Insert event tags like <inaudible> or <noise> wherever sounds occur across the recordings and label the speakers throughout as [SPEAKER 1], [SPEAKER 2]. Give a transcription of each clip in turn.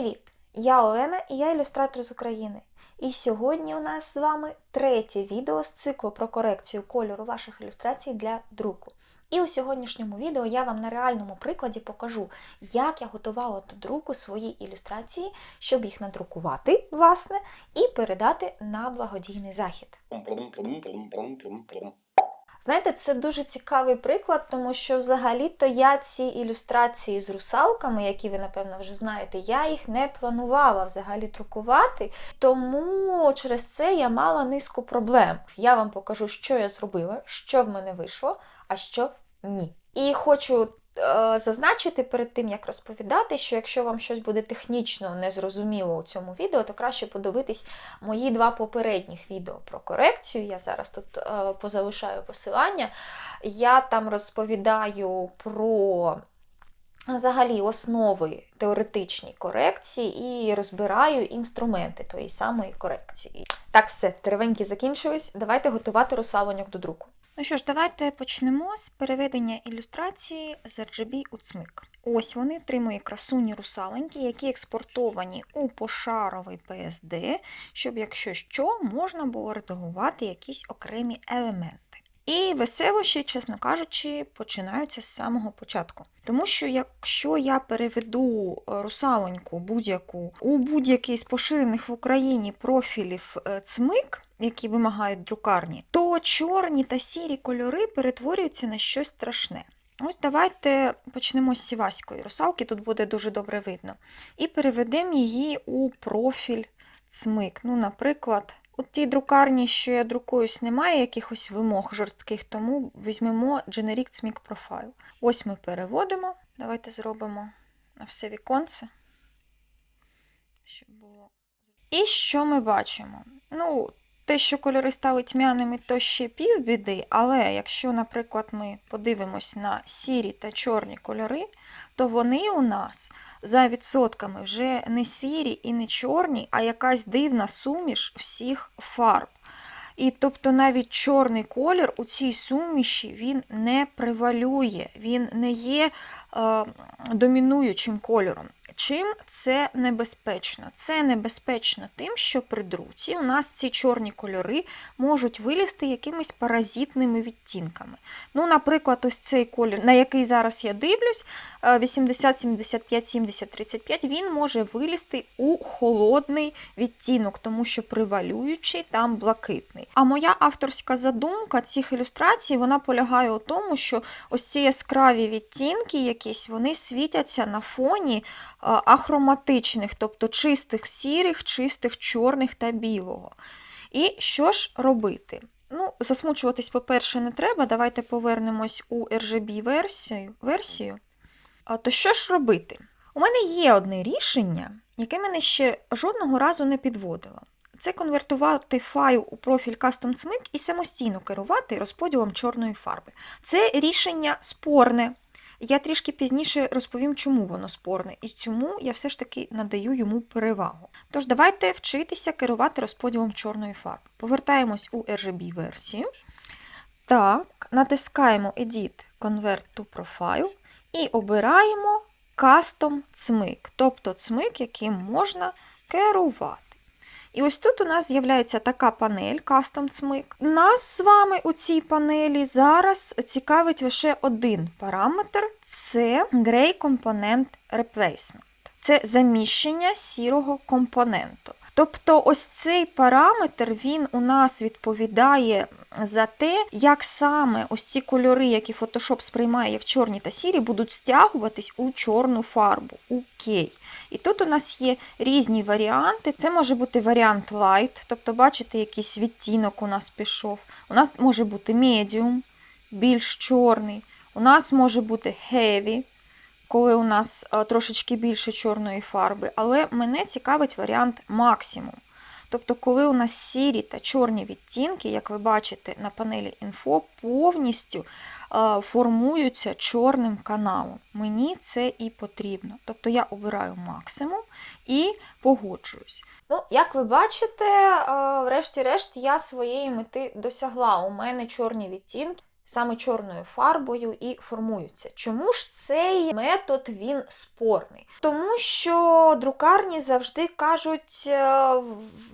[SPEAKER 1] Привіт! Я Олена і я ілюстратор з України. І сьогодні у нас з вами третє відео з циклу про корекцію кольору ваших ілюстрацій для друку. І у сьогоднішньому відео я вам на реальному прикладі покажу, як я готувала до друку свої ілюстрації, щоб їх надрукувати, власне, і передати на благодійний захід. Знаєте, це дуже цікавий приклад, тому що взагалі-то я ці ілюстрації з русалками, які ви, напевно, вже знаєте, я їх не планувала взагалі друкувати, тому через це я мала низку проблем. Я вам покажу, що я зробила, що в мене вийшло, а що ні. І хочу зазначити перед тим, як розповідати, що якщо вам щось буде технічно незрозуміло у цьому відео, то краще подивитись мої два попередніх відео про корекцію. Я зараз тут е, позалишаю посилання. Я там розповідаю про взагалі основи теоретичні корекції і розбираю інструменти тої самої корекції. Так, все, теревеньки закінчились. Давайте готувати русалоньок до друку. Ну що ж, давайте почнемо з переведення ілюстрації з RGB у цмик. Ось вони, три мої красуні русаленькі, які експортовані у пошаровий PSD, щоб, якщо що, можна було редагувати якісь окремі елементи. І веселощі, чесно кажучи, починаються з самого початку. Тому що якщо я переведу е, русалоньку будь-яку у будь-який з поширених в Україні профілів е, цмик, які вимагають друкарні, чорні та сірі кольори перетворюються на щось страшне. Ось давайте почнемо з сіваської русалки, тут буде дуже добре видно. І переведемо її у профіль цмик. Ну, наприклад, у тій друкарні, що я друкуюсь, немає якихось вимог жорстких, тому візьмемо Generic CMYK Profile. Ось ми переводимо. Давайте зробимо на все віконце. Щоб було... І що ми бачимо? Ну, те, що кольори стали тьмяними, то ще півбіди, але якщо, наприклад, ми подивимось на сірі та чорні кольори, то вони у нас за відсотками вже не сірі і не чорні, а якась дивна суміш всіх фарб. І тобто навіть чорний колір у цій суміші він не превалює, він не є е, домінуючим кольором. Чим це небезпечно? Це небезпечно тим, що при друці у нас ці чорні кольори можуть вилізти якимись паразитними відтінками. Ну, Наприклад, ось цей колір, на який зараз я дивлюсь, 80, 75, 70, 35, він може вилізти у холодний відтінок, тому що превалюючий там блакитний. А моя авторська задумка цих ілюстрацій вона полягає у тому, що ось ці яскраві відтінки, якісь, вони світяться на фоні ахроматичних, тобто чистих сірих, чистих чорних та білого. І що ж робити? Ну, Засмучуватись, по-перше, не треба. Давайте повернемось у RGB версію. А, То що ж робити? У мене є одне рішення, яке мене ще жодного разу не підводило. Це конвертувати файл у профіль Custom CMYK і самостійно керувати розподілом чорної фарби. Це рішення спорне. Я трішки пізніше розповім, чому воно спорне, і чому я все ж таки надаю йому перевагу. Тож, давайте вчитися керувати розподілом чорної фарби. Повертаємось у RGB-версію. Так, натискаємо Edit Convert to Profile і обираємо Custom цмик, тобто цмик, яким можна керувати. І ось тут у нас з'являється така панель Custom цмик. Нас з вами у цій панелі зараз цікавить лише один параметр це Gray Component Replacement. Це заміщення сірого компоненту. Тобто, ось цей параметр він у нас відповідає за те, як саме ось ці кольори, які Photoshop сприймає як чорні та сірі, будуть стягуватись у чорну фарбу, у. І тут у нас є різні варіанти. Це може бути варіант light, тобто, бачите, якийсь відтінок у нас пішов. У нас може бути medium, більш чорний. У нас може бути heavy, коли у нас трошечки більше чорної фарби, але мене цікавить варіант максимум. Тобто, коли у нас сірі та чорні відтінки, як ви бачите на панелі інфо, повністю формуються чорним каналом. Мені це і потрібно. Тобто я обираю максимум і погоджуюсь. Ну, як ви бачите, врешті-решт я своєї мети досягла. У мене чорні відтінки саме чорною фарбою і формуються. Чому ж цей метод він спорний? Тому що друкарні завжди кажуть, е,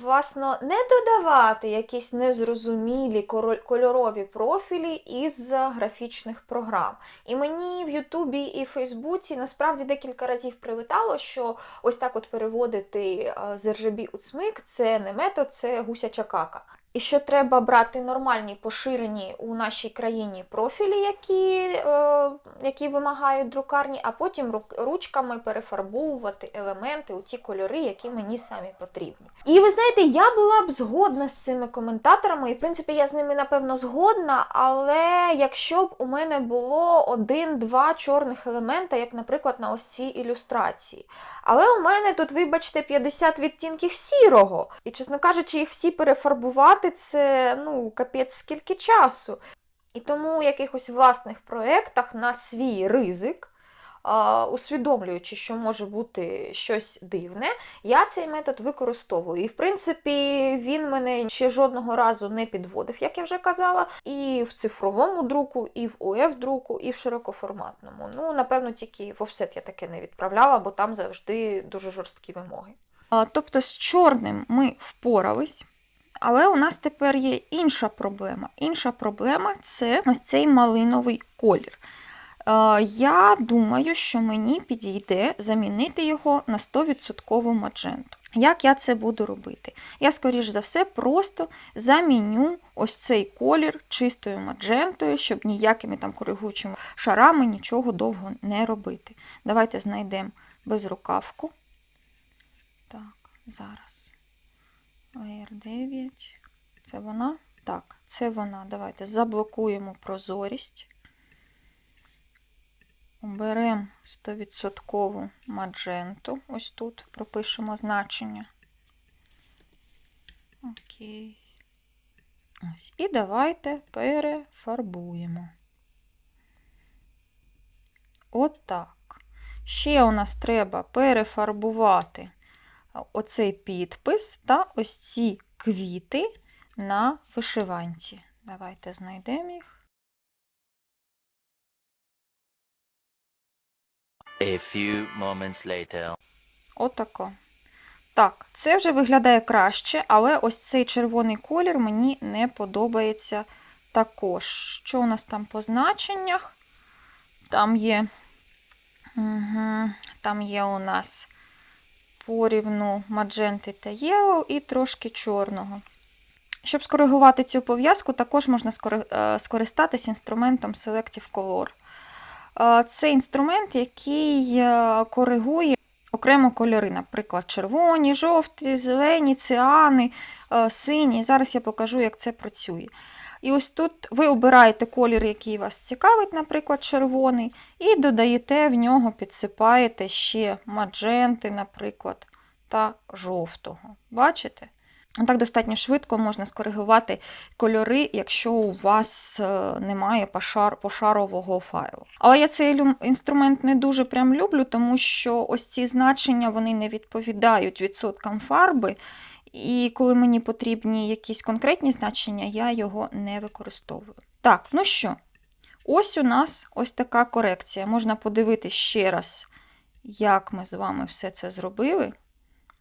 [SPEAKER 1] власно, не додавати якісь незрозумілі кольорові профілі із графічних програм. І мені в Ютубі і Фейсбуці насправді декілька разів прилетало, що ось так от переводити е, з RGB у цмик це не метод, це гусяча кака. І що треба брати нормальні поширені у нашій країні профілі, які, е, які вимагають друкарні, а потім ручками перефарбовувати елементи у ті кольори, які мені самі потрібні. І ви знаєте, я була б згодна з цими коментаторами, і в принципі я з ними напевно згодна. Але якщо б у мене було один-два чорних елемента, як, наприклад, на ось цій ілюстрації. Але у мене тут, вибачте, 50 відтінків сірого. І, чесно кажучи, їх всі перефарбувати це ну, капець скільки часу. І тому у якихось власних проєктах на свій ризик, усвідомлюючи, що може бути щось дивне, я цей метод використовую. І, в принципі, він мене ще жодного разу не підводив, як я вже казала, і в цифровому друку, і в УФ друку, і в широкоформатному. Ну, напевно, тільки в офсет я таке не відправляла, бо там завжди дуже жорсткі вимоги. Тобто з чорним ми впорались. Але у нас тепер є інша проблема. Інша проблема це ось цей малиновий колір. Е, Я думаю, що мені підійде замінити його на 100% мадженту. Як я це буду робити? Я, скоріш за все, просто заміню ось цей колір чистою маджентою, щоб ніякими там коригуючими шарами нічого довго не робити. Давайте знайдемо безрукавку. Так, зараз. AR9. Це вона? Так, це вона. Давайте заблокуємо прозорість. Оберемо 100% мадженту. Ось тут пропишемо значення. Окей. Ось. І давайте перефарбуємо. От. Ще у нас треба перефарбувати оцей підпис та ось ці квіти на вишиванці. Давайте знайдемо їх.
[SPEAKER 2] A few moments later.
[SPEAKER 1] Отако. Так, це вже виглядає краще, але ось цей червоний колір мені не подобається також. Що у нас там по значеннях? Там є, угу, там є у нас порівну мадженти та єлоу і трошки чорного. Щоб скоригувати цю пов'язку, також можна е, скористатись інструментом Selective Color. Е, Це інструмент, який е, коригує окремо кольори, наприклад, червоні, жовті, зелені, циани, сині. Зараз я покажу, як це працює. І ось тут ви обираєте колір, який вас цікавить, наприклад, червоний, і додаєте в нього, підсипаєте ще мадженти, наприклад, та жовтого. Бачите? Так достатньо швидко можна скоригувати кольори, якщо у вас е, немає пошар, пошарового файлу. Але я цей інструмент не дуже прям люблю, тому що ось ці значення вони не відповідають відсоткам фарби. І коли мені потрібні якісь конкретні значення, я його не використовую. Так, ну що, ось у нас ось така корекція. Можна подивитися ще раз, як ми з вами все це зробили.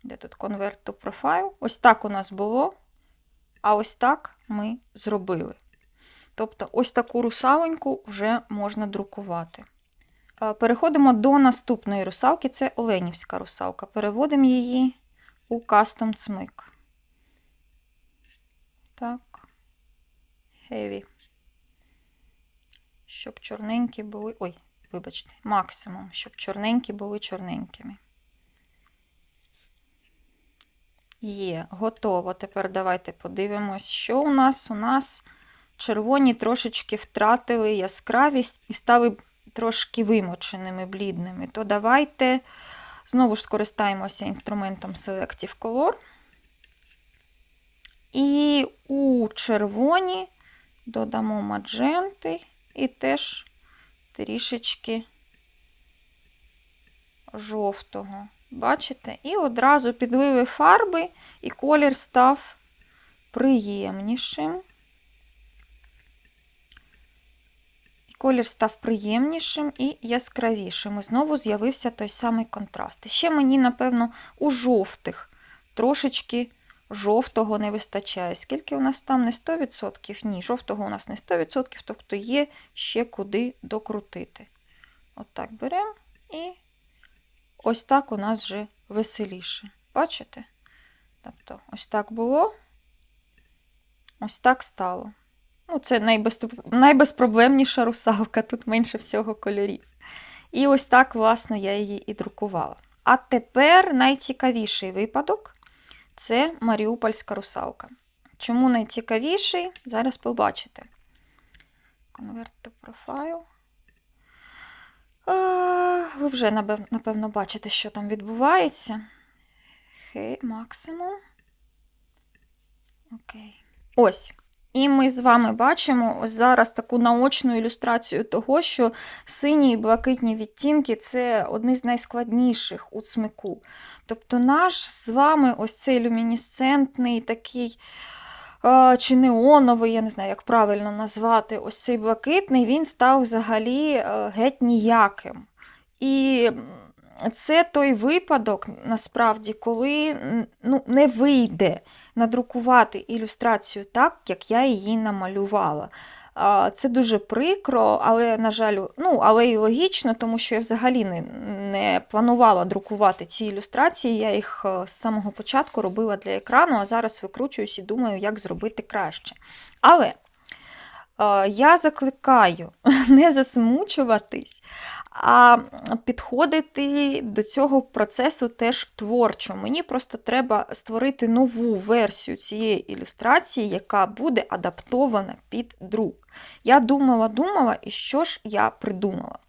[SPEAKER 1] Де тут Convert to Profile? Ось так у нас було, а ось так ми зробили. Тобто, ось таку русаленьку вже можна друкувати. Е, Переходимо до наступної русалки, це Оленівська русалка. Переводимо її у кастом цмик. Так. Heavy. Щоб чорненькі були. Ой, вибачте, максимум, щоб чорненькі були чорненькими. Є, готово. Тепер давайте подивимось, що у нас. У нас червоні трошечки втратили яскравість і стали трошки вимоченими, блідними. То давайте знову ж скористаємося інструментом Selective Color. І у червоні додамо мадженти і теж трішечки жовтого. Бачите? І одразу підлили фарби, і колір став приємнішим. Колір став приємнішим і яскравішим. І знову з'явився той самий контраст. І ще мені, напевно, у жовтих трошечки жовтого не вистачає. Скільки у нас там не 100%? Ні, жовтого у нас не 100%, тобто є ще куди докрутити. Отак От беремо і ось так у нас вже веселіше. Бачите? Тобто, ось так було, ось так стало. Ну, це найбезтуп- найбезпроблемніша русалка, тут менше всього кольорів. І ось так, власне, я її і друкувала. А тепер найцікавіший випадок це Маріупольська русалка. Чому найцікавіший? Зараз побачите. To profile. Е, Ви вже, напевно, бачите, що там відбувається. Хей, максимум. Окей. Ось. І ми з вами бачимо ось зараз таку наочну ілюстрацію того, що сині і блакитні відтінки це одні з найскладніших у цмику. Тобто наш з вами ось цей люмінесцентний такий. е, Чи неоновий, я не знаю, як правильно назвати, ось цей блакитний, він став взагалі е, геть ніяким. І це той випадок, насправді, коли ну, не вийде надрукувати ілюстрацію так, як я її намалювала. Це дуже прикро, але, на жаль, ну, але і логічно, тому що я взагалі не, не планувала друкувати ці ілюстрації. Я їх е, з самого початку робила для екрану, а зараз викручуюсь і думаю, як зробити краще. Але е, я закликаю <laughs> не засмучуватись, а підходити до цього процесу теж творчо. Мені просто треба створити нову версію цієї ілюстрації, яка буде адаптована під друк. Я думала, думала, і що ж я придумала?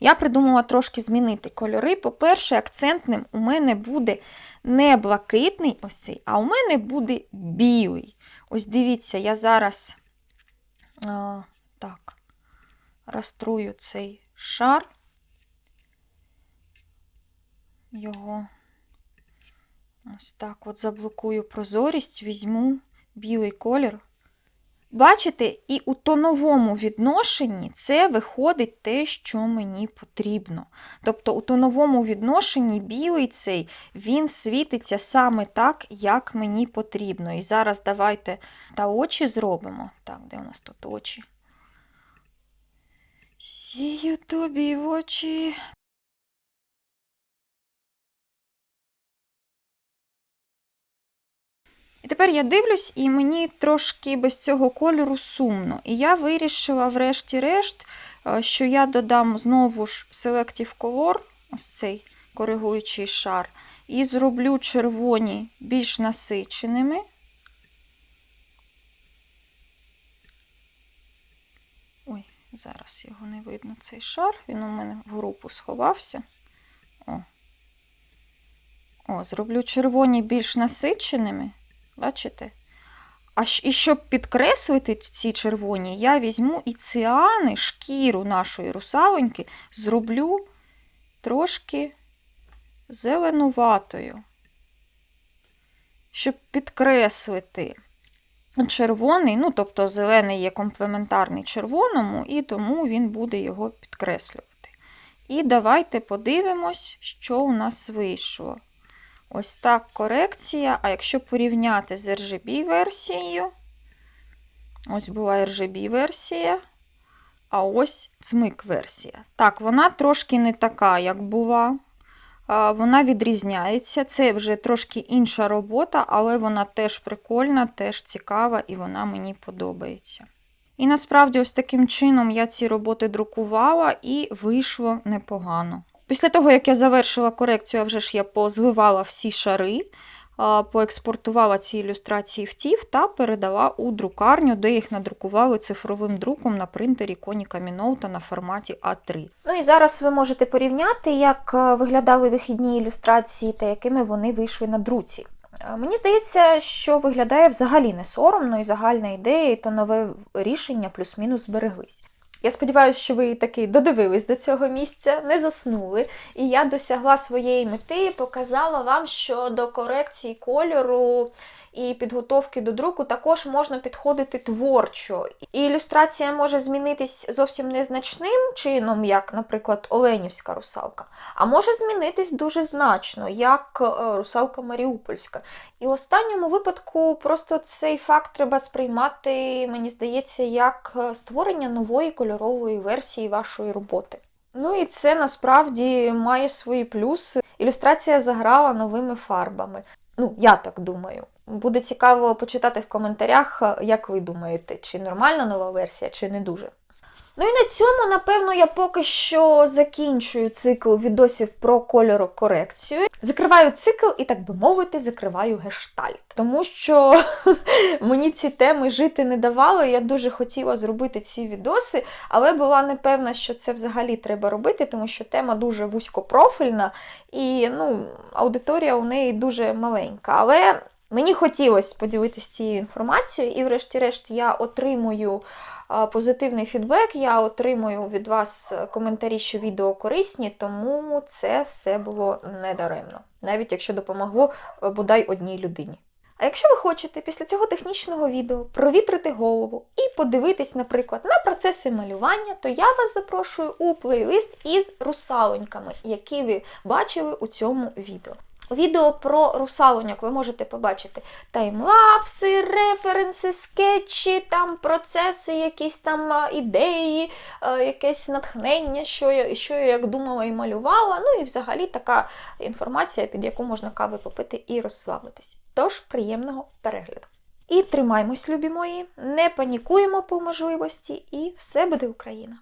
[SPEAKER 1] Я придумала трошки змінити кольори. По-перше, акцентним у мене буде не блакитний ось цей, а у мене буде білий. Ось дивіться, я зараз а, так, розтрую цей шар. Його ось так от заблокую прозорість, візьму білий колір. Бачите, і у тоновому відношенні це виходить те, що мені потрібно. Тобто у тоновому відношенні білий цей, він світиться саме так, як мені потрібно. І зараз давайте та очі зробимо. Так, де у нас тут очі? Сію тобі в очі. І тепер я дивлюсь, і мені трошки без цього кольору сумно. І я вирішила, врешті-решт, е, що я додам знову ж Selective Color, ось цей коригуючий шар, і зроблю червоні більш насиченими. Ой, зараз його не видно, цей шар. Він у мене в групу сховався. О, О зроблю червоні більш насиченими. Бачите? А і щоб підкреслити ці червоні, я візьму і ціани, шкіру нашої русалоньки, зроблю трошки зеленуватою, щоб підкреслити червоний, ну, тобто зелений є комплементарний червоному, і тому він буде його підкреслювати. І давайте подивимось, що у нас вийшло. Ось так корекція. А якщо порівняти з RGB-версією, ось була RGB-версія, а ось цмик-версія. Так, вона трошки не така, як була. Вона відрізняється. Це вже трошки інша робота, але вона теж прикольна, теж цікава і вона мені подобається. І насправді, ось таким чином я ці роботи друкувала і вийшло непогано. Після того, як я завершила корекцію, а вже ж я позвивала всі шари, поекспортувала ці ілюстрації в TIFF та передала у друкарню, де їх надрукували цифровим друком на принтері Konica Minolta на форматі А3.
[SPEAKER 3] Ну і зараз ви можете порівняти, як е, виглядали вихідні ілюстрації та якими вони вийшли на друці. Е, Мені здається, що виглядає взагалі не соромно, і загальна ідея, і то нове рішення плюс-мінус збереглись.
[SPEAKER 1] Я сподіваюся, що ви таки додивились до цього місця, не заснули. І я досягла своєї мети, показала вам, що до корекції кольору і підготовки до друку також можна підходити творчо. І ілюстрація може змінитись зовсім незначним чином, як, наприклад, Оленівська русалка, а може змінитись дуже значно, як е, русалка Маріупольська. І в останньому випадку просто цей факт треба сприймати, мені здається, як е, створення нової кольорової версії вашої роботи. Ну і це насправді має свої плюси. Ілюстрація заграла новими фарбами. Ну, я так думаю. Буде цікаво почитати в коментарях, е, як ви думаєте, чи нормальна нова версія, чи не дуже. Ну і на цьому, напевно, я поки що закінчую цикл відосів про кольорокорекцію. Закриваю цикл і, так би мовити, закриваю гештальт. Тому що <laughs> мені ці теми жити не давали. Я дуже хотіла зробити ці відоси, але була не певна, що це взагалі треба робити, тому що тема дуже вузькопрофільна і ну, аудиторія у неї дуже маленька. Але мені хотілося поділитися цією інформацією, і, врешті-решт, я отримую позитивний фідбек, я отримую від вас коментарі, що відео корисні, тому це все було недаремно, навіть якщо допомогло е, бодай одній людині. А якщо ви хочете після цього технічного відео провітрити голову і подивитись, наприклад, на процеси малювання, то я вас запрошую у плейлист із русалоньками, які ви бачили у цьому відео. Відео про русалоньок ви можете побачити таймлапси, референси, скетчі, там процеси, якісь там ідеї, якесь натхнення, що я, що я як думала і малювала. Ну і взагалі така інформація, під яку можна кави попити і розслабитись. Тож приємного перегляду. І тримаймось, любі мої, не панікуємо по можливості, і все буде Україна!